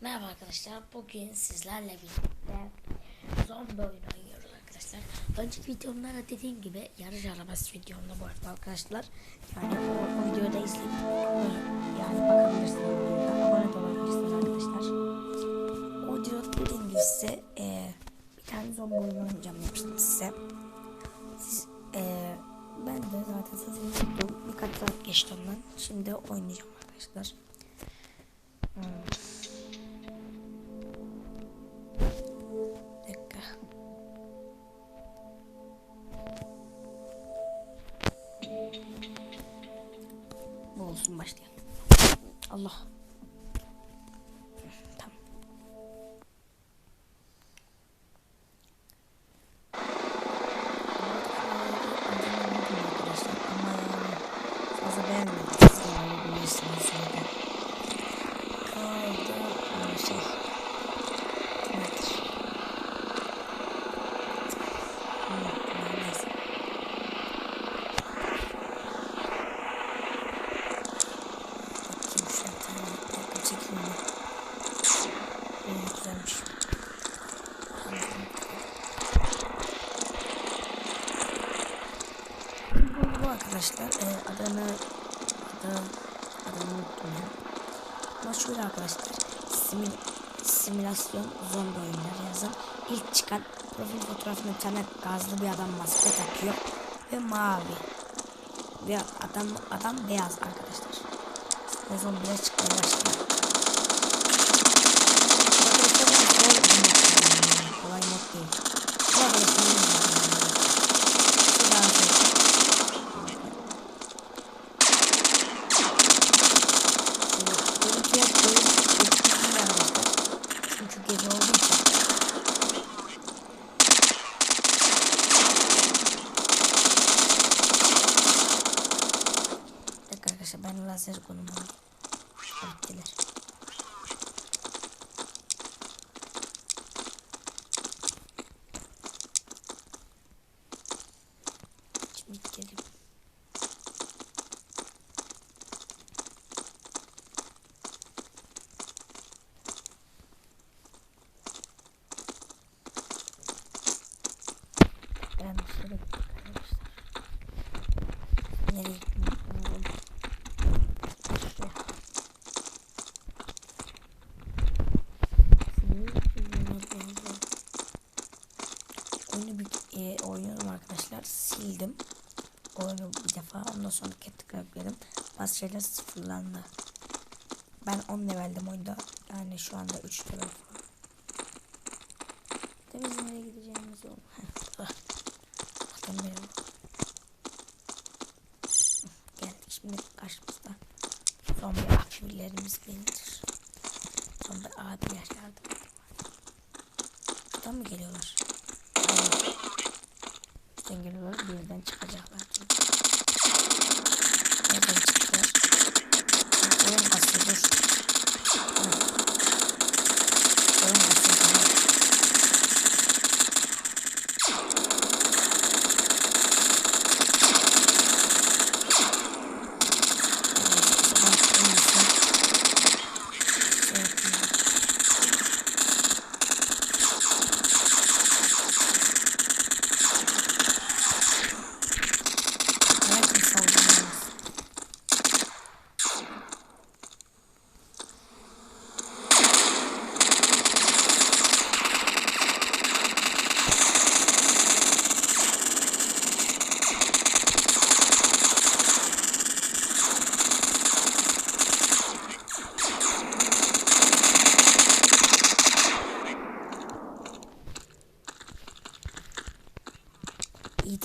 Merhaba arkadaşlar. Bugün sizlerle birlikte zombi oyunu oynuyoruz arkadaşlar. Önceki videomda da dediğim gibi yarış arabası videomda bu arada arkadaşlar. Yani o, o videoyu da izleyip yani bakabilirsiniz. Abone de olabilirsiniz arkadaşlar. O videoda dediğim gibi size e, bir tane zombi oyunu oynayacağım demiştim size. Siz e, ben de zaten sizi unuttum. Birkaç saat geçti ondan. Şimdi oynayacağım arkadaşlar. Hmm. Olsun başlayalım. Allah. Tamam. Ama fazla beğenmedim. Siz de yapabilirsiniz zaten. Kaldı aa, şey. Nedir? Hmm, neyse. Bakayım şu an tane dakika çekeyim mi? Hmm, güzelmiş. Bu, bu arkadaşlar e, adını adı, adını unuttum ya. Ama şöyle arkadaşlar simül, simülasyon zombi oyunları yazın. İlk çıkan profil fotoğrafında bir tane gazlı bir adam maske takıyor ve mavi. Ve adam adam beyaz arkadaşlar. Ve zombiler çıkmaya başlıyor. Bir mod kullanıyorum. Kolay mod değil. Arkadaşlar ben lazer konumu aldım. Bittiler. Şimdi gidelim. Ben dışarı gittik arkadaşlar. Nereye Oyunu bir e, oynuyorum arkadaşlar. Sildim. Oyunu bir defa ondan sonra tekrar yükledim. Bazı şeyler sıfırlandı. Ben 10 leveldim oyunda. Yani şu anda 3 level falan. Temiz nereye gideceğimiz oldu. Bakın merhaba. Geldik şimdi karşımızda. Zombi abilerimiz benidir. Zombi abiler yardım. Buradan mı geliyorlar? Aynen. Buradan geliyorlar. Birden çıkacaklar. Nereden çıktılar? Oyun kasıyor dur. Evet. Oyun kasıyor. Tamam.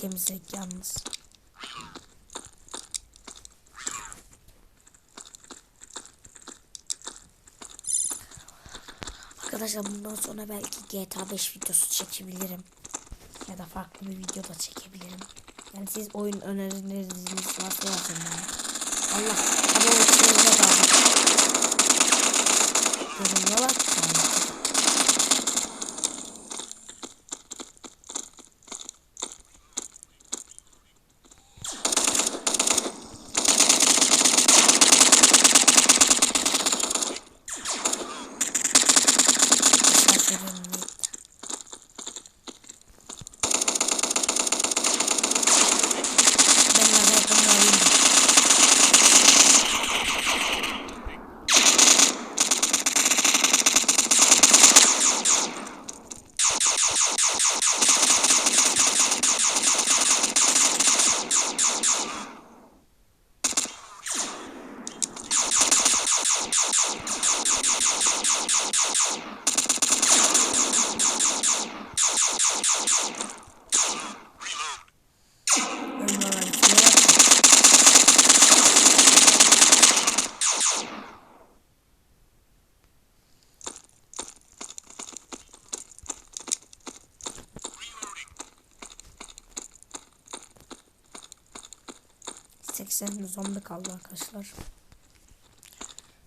İyi temizledik yalnız. Arkadaşlar bundan sonra belki GTA 5 videosu çekebilirim. Ya da farklı bir video da çekebilirim. Yani siz oyun önerileriniz varsa yazın bana. Allah. Hadi o içeriye daldık. Yorumla bak. 80 zombi kaldı arkadaşlar.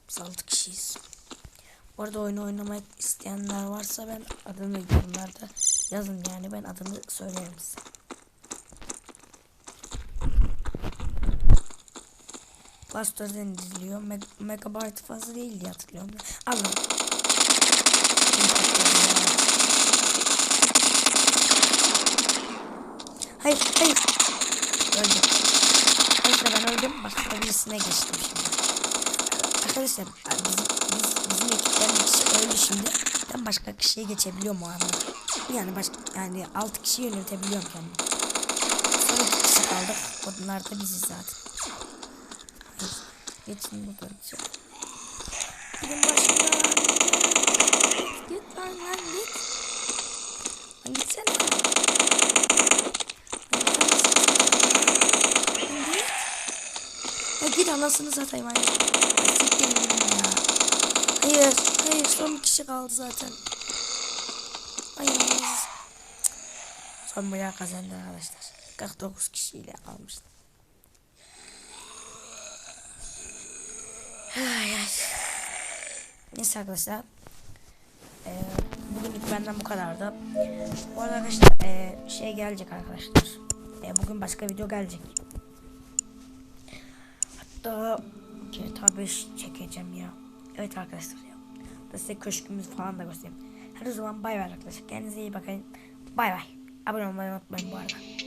Biz 6 kişiyiz. Bu arada oyunu oynamak isteyenler varsa ben adını yorumlarda yazın yani ben adını söylerim size. Pastor'dan izliyor. Meg megabyte fazla değil diye hatırlıyorum. Alın. Hayır, hayır. Öldüm. Öldüm. Başka birisine geçtim şimdi. Arkadaşlar bizim, biz, bizim ekipten bir kişi öldü şimdi. Ben başka kişiye geçebiliyorum o anda. Yani baş, yani 6 kişi yönetebiliyorum kendimi. Son iki kişi kaldık. Onlar da biziz zaten. Hayır. Geçin buradan. Gidin başımdan. Git lan lan git. Lan gitsene. Git anasını satayım hayır. Siktirin ya. Hayır, hayır son bir kişi kaldı zaten. Hayır. Son bayağı kazandı arkadaşlar. 49 kişiyle almıştı. Ay ay. Neyse arkadaşlar. Ee, bugünlük benden bu kadardı. Bu arada arkadaşlar ee, şey gelecek arkadaşlar. Ee, bugün başka video gelecek. Hatta GTA 5 çekeceğim ya. Evet arkadaşlar ya. Da size köşkümüzü falan da göstereyim. Her zaman bay bay arkadaşlar. Kendinize iyi bakın. Bay bay. Abone olmayı unutmayın bu arada.